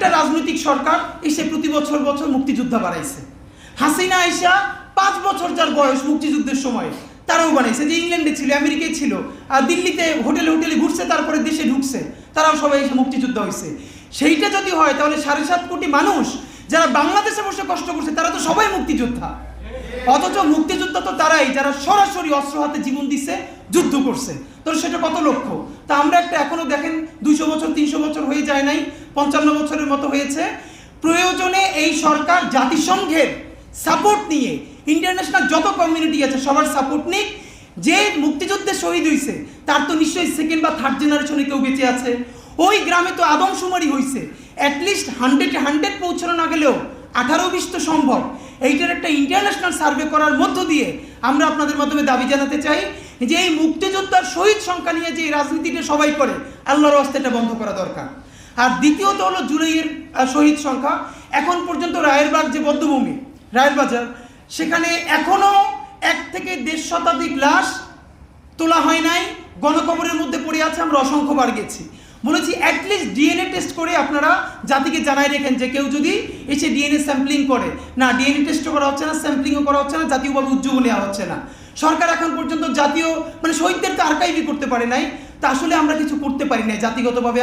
একটা রাজনৈতিক সরকার এসে প্রতি বছর বছর মুক্তিযোদ্ধা বাড়াইছে হাসিনা আইসা পাঁচ বছর যার বয়স মুক্তিযুদ্ধের সময়, তারাও বানাইছে। যে ইংল্যান্ডে ছিল, আমেরিকায় ছিল, আর দিল্লিতে হোটেলে হোটেলে ঘুরছে, তারপরে দেশে ঢুকছে, তারাও সবাই এসে মুক্তিযোদ্ধা হয়েছে সেইটা যদি হয়, তাহলে সাড়ে সাত কোটি মানুষ যারা বাংলাদেশে বসে কষ্ট করছে, তারা তো সবাই মুক্তিযোদ্ধা। অথচ মুক্তিযোদ্ধা তো তারাই যারা সরাসরি অস্ত্র হাতে জীবন দিছে, যুদ্ধ করছে। তো সেটা কত লক্ষ্য? তা আমরা একটা এখনও দেখেন বছর, তিনশো বছর হয়ে যায় নাই, পঞ্চান্ন বছরের মতো হয়েছে। প্রয়োজনে এই সরকার জাতিসংঘের সাপোর্ট নিয়ে ইন্টারন্যাশনাল যত কমিউনিটি আছে, সবার সাপোর্ট নিক। যে মুক্তিযুদ্ধে শহীদ হয়েছে তার তো নিশ্চয়ই সেকেন্ড বা থার্ড জেনারেশনে কেউ বেঁচে আছে। ওই গ্রামে তো আদমশুমারি হয়েছে অ্যাটলিস্ট হান্ড্রেড হান্ড্রেড পৌঁছানো না গেলেও আঠারো বিশ তো সম্ভব। এইটার একটা ইন্টারন্যাশনাল সার্ভে করার মধ্য দিয়ে আমরা আপনাদের মাধ্যমে দাবি জানাতে চাই। যে এই মুক্তিযোদ্ধার শহীদ সংখ্যা নিয়ে যে রাজনীতিটা সবাই করে, আল্লাহর অস্তেটা বন্ধ করা দরকার। আর দ্বিতীয়ত হলো জুলাইয়ের শহীদ সংখ্যা। এখন পর্যন্ত রায়েরবাগ যে বদ্ধভূমি রায়ের বাজার সেখানে এখনও এক থেকে দেড় শতাধিক লাশ তোলা হয় নাই, গণকবরের মধ্যে পড়ে আছে, আমরা অসংখ্যবার গেছি। বলেছি অ্যাটলিস্ট ডিএনএ টেস্ট করে আপনারা জাতিকে জানাই রেখেন যে কেউ যদি এসে ডিএনএ স্যাম্পলিং করে। না ডিএনএ টেস্টও করা হচ্ছে না স্যাম্পলিংও করা হচ্ছে না জাতীয়ভাবে উদ্যোগ নেওয়া হচ্ছে না। সরকার এখন পর্যন্ত জাতীয় মানে শহীদদের তো আর্কাইভই করতে পারে নাই। তা আসলে আমরা কিছু করতে পারি না জাতিগতভাবে।